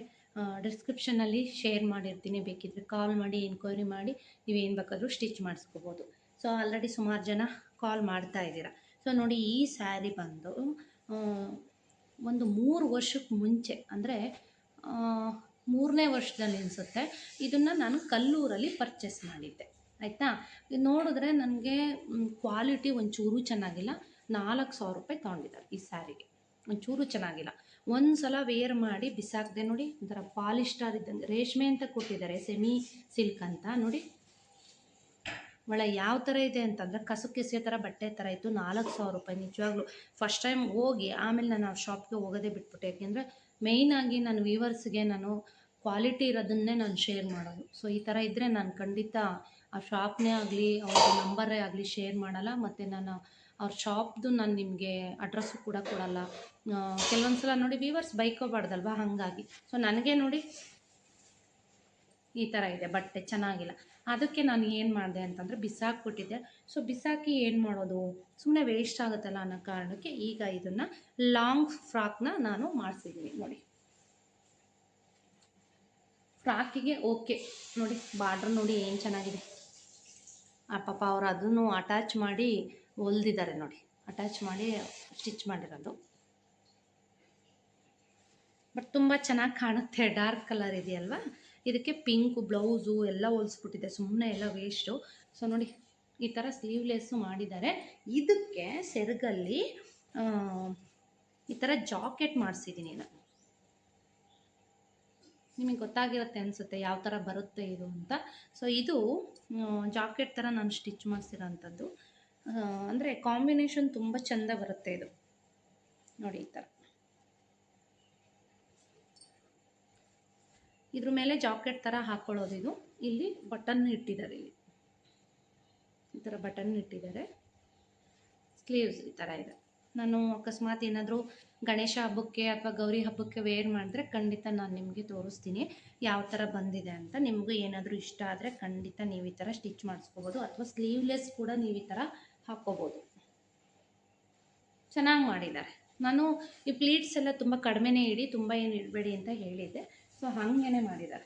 Speaker 1: ಡಿಸ್ಕ್ರಿಪ್ಷನಲ್ಲಿ ಶೇರ್ ಮಾಡಿರ್ತೀನಿ. ಬೇಕಿದ್ದರೆ ಕಾಲ್ ಮಾಡಿ ಎನ್ಕ್ವೈರಿ ಮಾಡಿ ನೀವೇನು ಬೇಕಾದರೂ ಸ್ಟಿಚ್ ಮಾಡಿಸ್ಕೋಬೋದು. ಸೊ ಆಲ್ರೆಡಿ ಸುಮಾರು ಜನ ಕಾಲ್ ಮಾಡ್ತಾ ಇದ್ದೀರ. ಸೊ ನೋಡಿ ಈ ಸ್ಯಾರಿ ಬಂದು ಒಂದು ಮೂರು ವರ್ಷಕ್ಕೆ ಮುಂಚೆ, ಅಂದರೆ ಮೂರನೇ ವರ್ಷದಲ್ಲಿ ಅನಿಸುತ್ತೆ. ಇದನ್ನು ನಾನು ಕಲ್ಲೂರಲ್ಲಿ ಪರ್ಚೇಸ್ ಮಾಡಿದ್ದೆ. ಆಯಿತಾ? ನೋಡಿದ್ರೆ ನನಗೆ ಕ್ವಾಲಿಟಿ ಒಂಚೂರು ಚೆನ್ನಾಗಿಲ್ಲ. ನಾಲ್ಕು ಸಾವಿರ ರೂಪಾಯಿ ತೊಗೊಂಡಿದ್ದಾರೆ ಈ ಸ್ಯಾರಿಗೆ. ಒಂಚೂರು ಚೆನ್ನಾಗಿಲ್ಲ. ಒಂದು ಸಲ ವೇರ್ ಮಾಡಿ ಬಿಸಾಕಿದೆ ನೋಡಿ, ಒಂಥರ ಪಾಲಿಸ್ಟರ್ ಇದ್ದಂಗೆ. ರೇಷ್ಮೆ ಅಂತ ಕೊಟ್ಟಿದ್ದಾರೆ ಸೆಮಿ ಸಿಲ್ಕ್ ಅಂತ. ನೋಡಿ, ಒಳ್ಳೆ ಯಾವ ಥರ ಇದೆ ಅಂತಂದರೆ ಕಸಕ್ಕೆ ಎಸೆಯೋ ಥರ ಬಟ್ಟೆ ಥರ ಇತ್ತು. ನಾಲ್ಕು ಸಾವಿರ ರೂಪಾಯಿ ನಿಜವಾಗ್ಲೂ. ಫಸ್ಟ್ ಟೈಮ್ ಹೋಗಿ ಆಮೇಲೆ ನಾನು ಆ ಶಾಪ್ಗೆ ಹೋಗೋದೇ ಬಿಟ್ಬಿಟ್ಟೆ. ಯಾಕೆಂದರೆ ಮೇಯ್ನಾಗಿ ನನ್ನ ವೀವರ್ಸ್ಗೆ ನಾನು ಕ್ವಾಲಿಟಿ ಇರೋದನ್ನೇ ನಾನು ಶೇರ್ ಮಾಡೋದು. ಸೊ ಈ ಥರ ಇದ್ದರೆ ನಾನು ಖಂಡಿತ ಆ ಶಾಪ್ನೇ ಆಗಲಿ ಅವ್ರ ನಂಬರೇ ಆಗಲಿ ಶೇರ್ ಮಾಡಲ್ಲ. ಮತ್ತು ನಾನು ಅವ್ರ ಶಾಪ್ದು ನಾನು ನಿಮಗೆ ಅಡ್ರೆಸ್ಸು ಕೂಡ ಕೊಡಲ್ಲ. ಕೆಲವೊಂದು ಸಲ ನೋಡಿ ವೀವರ್ಸ್ ಬೈಕೋಬಾರ್ದಲ್ವಾ? ಹಾಗಾಗಿ. ಸೊ ನನಗೆ ನೋಡಿ ಈ ಥರ ಇದೆ. ಬಟ್ಟೆ ಚೆನ್ನಾಗಿಲ್ಲ. ಅದಕ್ಕೆ ನಾನು ಏನು ಮಾಡಿದೆ ಅಂತಂದರೆ ಬಿಸಾಕ್ಬಿಟ್ಟಿದ್ದೆ ಸೊ ಬಿಸಾಕಿ ಏನು ಮಾಡೋದು? ಸುಮ್ಮನೆ ವೇಸ್ಟ್ ಆಗುತ್ತಲ್ಲ ಅನ್ನೋ ಕಾರಣಕ್ಕೆ ಈಗ ಇದನ್ನು ಲಾಂಗ್ ಫ್ರಾಕ್ನ ನಾನು ಮಾಡಿಸಿದ್ದೀನಿ ನೋಡಿ. ಫ್ರಾಕಿಗೆ ಓಕೆ. ನೋಡಿ, ಬಾರ್ಡ್ರ್ ನೋಡಿ ಏನು ಚೆನ್ನಾಗಿದೆ. ಆ ಪಾಪ ಅವರು ಅದನ್ನು ಅಟ್ಯಾಚ್ ಮಾಡಿ ಹೊಲ್ದಿದ್ದಾರೆ ನೋಡಿ. ಅಟ್ಯಾಚ್ ಮಾಡಿ ಸ್ಟಿಚ್ ಮಾಡಿರೋದು. ಬಟ್ ತುಂಬ ಚೆನ್ನಾಗಿ ಕಾಣುತ್ತೆ ಡಾರ್ಕ್ ಕಲರ್ ಇದೆಯಲ್ವಾ? ಇದಕ್ಕೆ ಪಿಂಕು, ಬ್ಲೌಸು ಎಲ್ಲ ಹೊಲಿಸ್ಬಿಟ್ಟಿದೆ. ಸುಮ್ಮನೆ ಎಲ್ಲ ವೇಸ್ಟು ಸೊ ನೋಡಿ, ಈ ಥರ ಸ್ಲೀವ್ಲೆಸ್ಸು ಮಾಡಿದ್ದಾರೆ. ಇದಕ್ಕೆ ಸೆರಗಲ್ಲಿ ಈ ಥರ ಜಾಕೆಟ್ ಮಾಡಿಸಿದ್ದೀನಿ ನಾನು. ನಿಮಗೆ ಗೊತ್ತಾಗಿರುತ್ತೆ ಅನಿಸುತ್ತೆ ಯಾವ ಥರ ಬರುತ್ತೆ ಇದು ಅಂತ. ಸೊ ಇದು ಜಾಕೆಟ್ ಥರ ನಾನು ಸ್ಟಿಚ್ ಮಾಡಿಸಿರೋಂಥದ್ದು. ಅಂದರೆ ಕಾಂಬಿನೇಷನ್ ತುಂಬ ಚೆಂದ ಬರುತ್ತೆ ಇದು. ನೋಡಿ, ಈ ಥರ ಇದ್ರ ಮೇಲೆ ಜಾಕೆಟ್ ಥರ ಹಾಕ್ಕೊಳ್ಳೋದು ಇದು. ಇಲ್ಲಿ ಬಟನ್ ಇಟ್ಟಿದ್ದಾರೆ ಇಲ್ಲಿ. ಈ ಥರ ಬಟನ್ ಇಟ್ಟಿದ್ದಾರೆ. ಸ್ಲೀವ್ಸ್ ಈ ಥರ ಇದೆ. ನಾನು ಅಕಸ್ಮಾತ್ ಏನಾದರೂ ಗಣೇಶ ಹಬ್ಬಕ್ಕೆ ಅಥವಾ ಗೌರಿ ಹಬ್ಬಕ್ಕೆ ವೇರ್ ಮಾಡಿದ್ರೆ ಖಂಡಿತ ನಾನು ನಿಮಗೆ ತೋರಿಸ್ತೀನಿ. ಯಾವ ಥರ ಬಂದಿದೆ ಅಂತ. ನಿಮಗೂ ಏನಾದರೂ ಇಷ್ಟ ಆದರೆ ಖಂಡಿತ ನೀವು ಈ ಥರ ಸ್ಟಿಚ್ ಮಾಡಿಸ್ಕೋಬೋದು. ಅಥವಾ ಸ್ಲೀವ್ಲೆಸ್ ಕೂಡ ನೀವು ಈ ಥರ ಹಾಕ್ಕೋಬೋದು. ಚೆನ್ನಾಗಿ ಮಾಡಿದ್ದಾರೆ. ನಾನು ಈ ಪ್ಲೀಟ್ಸ್ ಎಲ್ಲ ತುಂಬ ಕಡಿಮೆನೇ ಇಡಿ, ತುಂಬ ಏನು ಇಡಬೇಡಿ ಅಂತ ಹೇಳಿದ್ದೆ. ಸೊ ಹಾಗೇನೆ ಮಾಡಿದ್ದಾರೆ.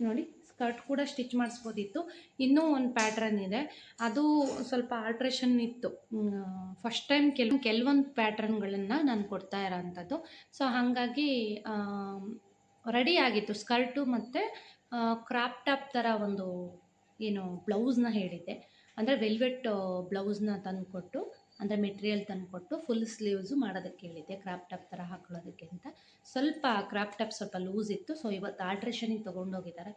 Speaker 1: ನೋಡಿ ಸ್ಕರ್ಟ್ ಕೂಡ ಸ್ಟಿಚ್ ಮಾಡಿಸ್ಬೋದಿತ್ತು. ಇನ್ನೂ ಒಂದು ಪ್ಯಾಟ್ರನ್ ಇದೆ. ಅದು ಸ್ವಲ್ಪ ಆಲ್ಟ್ರೇಷನ್ ಇತ್ತು. ಫಸ್ಟ್ ಟೈಮ್ ಕೆಲ, ಕೆಲವೊಂದು ಪ್ಯಾಟ್ರನ್ಗಳನ್ನು ನಾನು ಕೊಡ್ತಾ ಇರೋಂಥದ್ದು. ಸೊ ಹಾಗಾಗಿ ರೆಡಿ ಆಗಿತ್ತು. ಸ್ಕರ್ಟು ಮತ್ತು ಕ್ರಾಪ್ ಟಾಪ್ ಥರ ಒಂದು, ಏನು ಬ್ಲೌಸ್ನ ಹೇಳಿದ್ದೆ. ಅಂದರೆ ವೆಲ್ವೆಟ್ ಬ್ಲೌಸ್ನ ತಂದುಕೊಟ್ಟು ಅಂದರೆ ಮೆಟೀರಿಯಲ್ ತಂದುಕೊಟ್ಟು ಫುಲ್ ಸ್ಲೀವ್ಸು ಮಾಡೋದಕ್ಕೆ ಹೇಳಿದ್ದೆ. ಕ್ರಾಪ್ ಟಾಪ್ ಥರ ಹಾಕೊಳ್ಳೋದಕ್ಕೆ ಅಂತ. ಸ್ವಲ್ಪ ಕ್ರಾಪ್ ಟಾಪ್ ಸ್ವಲ್ಪ ಲೂಸ್ ಇತ್ತು. ಸೊ ಇವತ್ತು ಆಲ್ಟ್ರೇಷನಿಗೆ ತೊಗೊಂಡೋಗಿದ್ದಾರೆ.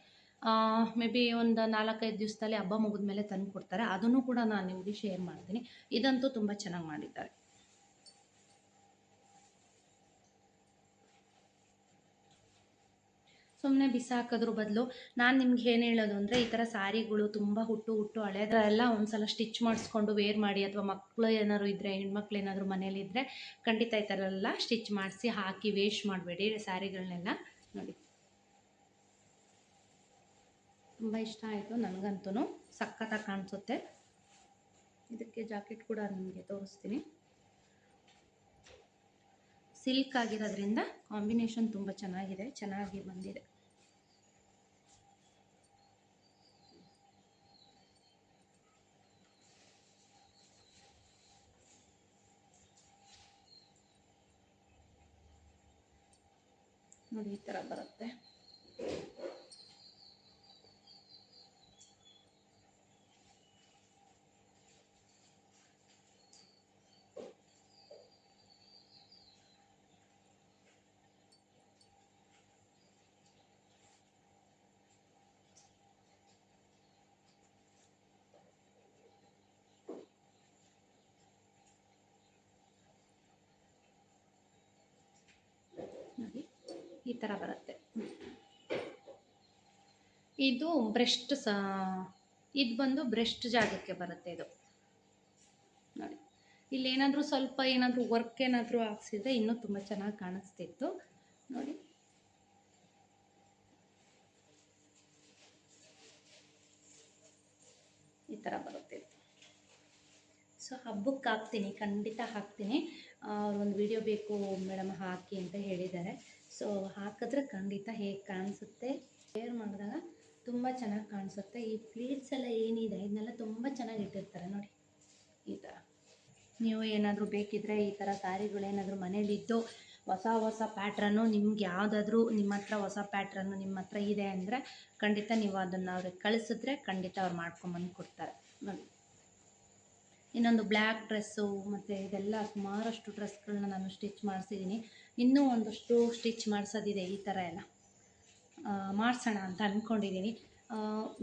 Speaker 1: ಮೇ ಬಿ ಒಂದು ನಾಲ್ಕೈದು ದಿವಸದಲ್ಲಿ ಹಬ್ಬ ಮುಗಿದ ಮೇಲೆ ತಂದು ಕೊಡ್ತಾರೆ ಅದನ್ನು ಕೂಡ ನಾನು ನಿಮಗೆ ಶೇರ್ ಮಾಡ್ತೀನಿ. ಇದಂತೂ ತುಂಬ ಚೆನ್ನಾಗಿ ಮಾಡಿದ್ದಾರೆ. ಸುಮ್ಮನೆ ಬಿಸಾಕೋದ್ರ ಬದಲು. ನಾನು ನಿಮ್ಗೆ ಏನು ಹೇಳೋದು ಅಂದರೆ, ಈ ಥರ ಸಾರಿಗಳು ತುಂಬ ಹುಟ್ಟು ಹುಟ್ಟು ಹಳೆದೆಲ್ಲ ಒಂದ್ಸಲ ಸ್ಟಿಚ್ ಮಾಡಿಸ್ಕೊಂಡು ವೇರ್ ಮಾಡಿ, ಅಥವಾ ಮಕ್ಕಳು ಏನಾದ್ರು ಇದ್ದರೆ ಹೆಣ್ಮಕ್ಳು ಏನಾದರೂ ಮನೇಲಿದ್ದರೆ ಖಂಡಿತ ಈ ಥರ ಎಲ್ಲ ಸ್ಟಿಚ್ ಮಾಡಿಸಿ ಹಾಕಿ, ವೇಸ್ಟ್ ಮಾಡಬೇಡಿ ಸ್ಯಾರಿಗಳನ್ನೆಲ್ಲ ನೋಡಿ. ತುಂಬ ಇಷ್ಟ ಆಯಿತು ನನಗಂತೂ ಸಖತ್ತಾಗಿ ಕಾಣಿಸುತ್ತೆ. ಇದಕ್ಕೆ ಜಾಕೆಟ್ ಕೂಡ ನಿಮಗೆ ತೋರಿಸ್ತೀನಿ. ಸಿಲ್ಕ್ ಆಗಿರೋದ್ರಿಂದ ಕಾಂಬಿನೇಷನ್ ತುಂಬ ಚೆನ್ನಾಗಿದೆ, ಚೆನ್ನಾಗಿ ಬಂದಿದೆ. ನೋಡಿ ಈ ಥರ ಬರುತ್ತೆ ನೋಡಿ ಈ ಥರ ಬರುತ್ತೆ. ಇದು ಬ್ರೆಸ್ಟ್ ಸ, ಇದು ಬಂದು ಬ್ರೆಸ್ಟ್ ಜಾಗಕ್ಕೆ ಬರುತ್ತೆ ಇದು. ನೋಡಿ ಇಲ್ಲೇನಾದರೂ ಸ್ವಲ್ಪ ಏನಾದರೂ ವರ್ಕ್ ಏನಾದರೂ ಹಾಕ್ಸಿದ್ರೆ ಇನ್ನೂ ತುಂಬ ಚೆನ್ನಾಗಿ ಕಾಣಿಸ್ತಿತ್ತು. ನೋಡಿ. ಈ ಥರ ಬರುತ್ತೆ ಸೊ, ಹಬ್ಬಕ್ಕೆ ಹಾಕ್ತೀನಿ, ಖಂಡಿತ ಹಾಕ್ತೀನಿ. ಒಂದು ವಿಡಿಯೋ ಬೇಕು, ಮೇಡಮ್ ಹಾಕಿ ಅಂತ ಹೇಳಿದ್ದಾರೆ. ಸೊ ಹಾಕಿದ್ರೆ ಖಂಡಿತ ಹೇಗೆ ಕಾಣಿಸುತ್ತೆ? ಶೇರ್ ಮಾಡಿದಾಗ ತುಂಬ ಚೆನ್ನಾಗಿ ಕಾಣಿಸುತ್ತೆ. ಈ ಪ್ಲೀಟ್ಸ್ ಎಲ್ಲ ಏನಿದೆ, ಇದನ್ನೆಲ್ಲ ತುಂಬ ಚೆನ್ನಾಗಿ ಇಟ್ಟಿರ್ತಾರೆ ನೋಡಿ. ಈ ಥರ. ನೀವು ಏನಾದರೂ ಬೇಕಿದ್ರೆ ಈ ಥರ ಸ್ಯಾರಿಗಳು ಏನಾದರೂ ಮನೇಲಿದ್ದು ಹೊಸ ಹೊಸ ಪ್ಯಾಟ್ರನ್ನು ನಿಮ್ಗೆ ಯಾವುದಾದ್ರೂ ನಿಮ್ಮ ಹತ್ರ ಹೊಸ ಪ್ಯಾಟ್ರನ್ನು ನಿಮ್ಮ ಹತ್ರ ಇದೆ ಅಂದರೆ ಖಂಡಿತ ನೀವು ಅದನ್ನು ಅವ್ರಿಗೆ ಕಳಿಸಿದ್ರೆ ಖಂಡಿತ ಅವ್ರು ಮಾಡ್ಕೊಂಬಂದು ಕೊಡ್ತಾರೆ. ನೋಡಿ. ಇನ್ನೊಂದು ಬ್ಲ್ಯಾಕ್ ಡ್ರೆಸ್ಸು ಮತ್ತು ಇದೆಲ್ಲ ಸುಮಾರಷ್ಟು ಡ್ರೆಸ್ಗಳನ್ನ ನಾನು ಸ್ಟಿಚ್ ಮಾಡಿಸಿದ್ದೀನಿ ಇನ್ನೂ ಒಂದಷ್ಟು ಸ್ಟಿಚ್ ಮಾಡಿಸೋದಿದೆ ಈ ಥರ ಎಲ್ಲ. ಮಾಡಿಸೋಣ ಅಂತ ಅಂದ್ಕೊಂಡಿದ್ದೀನಿ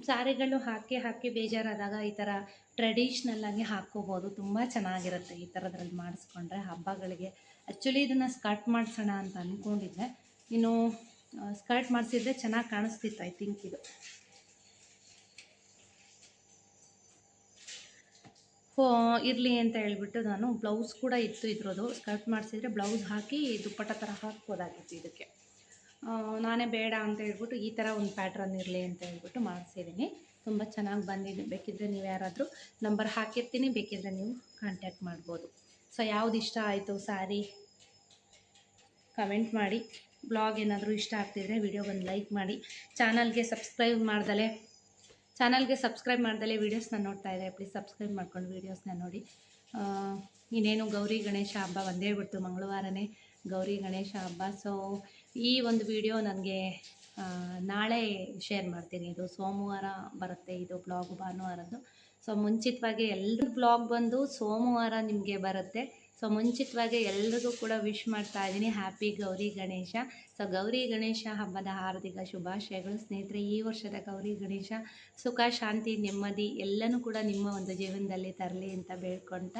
Speaker 1: ಸಾರಿಗಳು ಹಾಕಿ ಹಾಕಿ ಬೇಜಾರಾದಾಗ ಈ ಥರ ಟ್ರೆಡಿಷ್ನಲ್ಲಾಗಿ ಹಾಕ್ಕೋಬೋದು ತುಂಬ ಚೆನ್ನಾಗಿರುತ್ತೆ ಈ ಥರದ್ರಲ್ಲಿ ಮಾಡಿಸ್ಕೊಂಡ್ರೆ ಹಬ್ಬಗಳಿಗೆ. ಆ್ಯಕ್ಚುಲಿ ಇದನ್ನು ಸ್ಕರ್ಟ್ ಮಾಡಿಸೋಣ ಅಂತ ಅಂದ್ಕೊಂಡಿದ್ದೆ ಇನ್ನು ಸ್ಕರ್ಟ್ ಮಾಡಿಸಿದ್ರೆ ಚೆನ್ನಾಗಿ ಕಾಣಿಸ್ತಿತ್ತು ಐ ಥಿಂಕ್ ಇದು. ಇರಲಿ ಅಂತ ಹೇಳ್ಬಿಟ್ಟು ನಾನು ಬ್ಲೌಸ್ ಕೂಡ ಇತ್ತು ಇದ್ರದ್ದು. ಸ್ಕರ್ಟ್ ಮಾಡಿಸಿದ್ರೆ ಬ್ಲೌಸ್ ಹಾಕಿ ದುಪ್ಪಟ್ಟ ಥರ ಹಾಕ್ಬೋದಾಗಿತ್ತು ಇದಕ್ಕೆ. ನಾನೇ ಬೇಡ ಅಂತ ಹೇಳ್ಬಿಟ್ಟು ಈ ಥರ ಒಂದು ಪ್ಯಾಟ್ರನ್ ಇರಲಿ ಅಂತ ಹೇಳ್ಬಿಟ್ಟು ಮಾಡಿಸಿದ್ದೀನಿ ತುಂಬ ಚೆನ್ನಾಗಿ ಬಂದಿದೆ. ಬೇಕಿದ್ದರೆ ನೀವು ಯಾರಾದರೂ ನಂಬರ್ ಹಾಕಿರ್ತೀನಿ. ಬೇಕಿದ್ದರೆ ನೀವು ಕಾಂಟ್ಯಾಕ್ಟ್ ಮಾಡ್ಬೋದು. ಸೊ ಯಾವ್ದು ಇಷ್ಟ ಆಯಿತು ಸ್ಯಾರಿ ಕಮೆಂಟ್ ಮಾಡಿ. ಬ್ಲಾಗ್ ಏನಾದರೂ ಇಷ್ಟ ಆಗ್ತಿದ್ರೆ ವಿಡಿಯೋ ಬಂದು ಲೈಕ್ ಮಾಡಿ. ಚಾನಲ್ಗೆ ಸಬ್ಸ್ಕ್ರೈಬ್ ಮಾಡ್ದಲೆ ಚಾನಲ್ಗೆ ಸಬ್ಸ್ಕ್ರೈಬ್ ಮಾಡ್ದಲೆ ವೀಡಿಯೋಸ್ನ ನೋಡ್ತಾ ಇದ್ದಾರೆ ಪ್ಲೀಸ್ ಸಬ್ಸ್ಕ್ರೈಬ್ ಮಾಡ್ಕೊಂಡು ವೀಡಿಯೋಸ್ನ ನೋಡಿ. ಇನ್ನೇನು ಗೌರಿ ಗಣೇಶ ಹಬ್ಬ ಒಂದೇ ಬಿಡ್ತು ಮಂಗಳವಾರನೇ ಗೌರಿ ಗಣೇಶ ಹಬ್ಬ. ಸೊ ಈ ಒಂದು ವಿಡಿಯೋ ನನಗೆ ನಾಳೆ ಶೇರ್ ಮಾಡ್ತೀನಿ. ಇದು ಸೋಮವಾರ ಬರುತ್ತೆ, ಇದು ಬ್ಲಾಗ್ ಭಾನುವಾರದ್ದು. ಸೊ ಮುಂಚಿತವಾಗಿ ಎಲ್ಲರ ಬ್ಲಾಗ್ ಬಂದು ಸೋಮವಾರ ನಿಮಗೆ ಬರುತ್ತೆ. ಸೊ ಮುಂಚಿತವಾಗಿ ಎಲ್ರಿಗೂ ಕೂಡ ವಿಶ್ ಮಾಡ್ತಾ ಇದ್ದೀನಿ. ಹ್ಯಾಪಿ ಗೌರಿ ಗಣೇಶ. ಸೊ ಗೌರಿ ಗಣೇಶ ಹಬ್ಬದ ಹಾರ್ದಿಕ ಶುಭಾಶಯಗಳು. ಸ್ನೇಹಿತರೆ, ಈ ವರ್ಷದ ಗೌರಿ ಗಣೇಶ ಸುಖ, ಶಾಂತಿ, ನೆಮ್ಮದಿ ಎಲ್ಲನೂ ಕೂಡ ನಿಮ್ಮ ಒಂದು ಜೀವನದಲ್ಲಿ ತರಲಿ ಅಂತ ಬೇಡ್ಕೊತ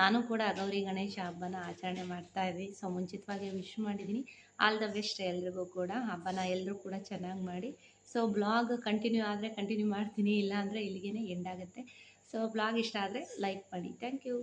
Speaker 1: ನಾನು ಕೂಡ ಗೌರಿ ಗಣೇಶ ಹಬ್ಬನ ಆಚರಣೆ ಮಾಡ್ತಾ ಇದ್ವಿ ಸೊ ಮುಂಚಿತವಾಗಿ ವಿಶ್ ಮಾಡಿದ್ದೀನಿ. ಆಲ್ ದ ಬೆಸ್ಟ್ ಎಲ್ರಿಗೂ ಕೂಡ. ಹಬ್ಬನ ಎಲ್ಲರೂ ಕೂಡ ಚೆನ್ನಾಗಿ ಮಾಡಿ. ಸೊ ಬ್ಲಾಗ್ ಕಂಟಿನ್ಯೂ ಆದರೆ ಕಂಟಿನ್ಯೂ ಮಾಡ್ತೀನಿ. ಇಲ್ಲ ಅಂದರೆ ಇಲ್ಲಿಗೆ ಎಂಡ್ ಆಗುತ್ತೆ. ಸೊ ಬ್ಲಾಗ್ ಇಷ್ಟ ಆದರೆ ಲೈಕ್ ಮಾಡಿ. Thank you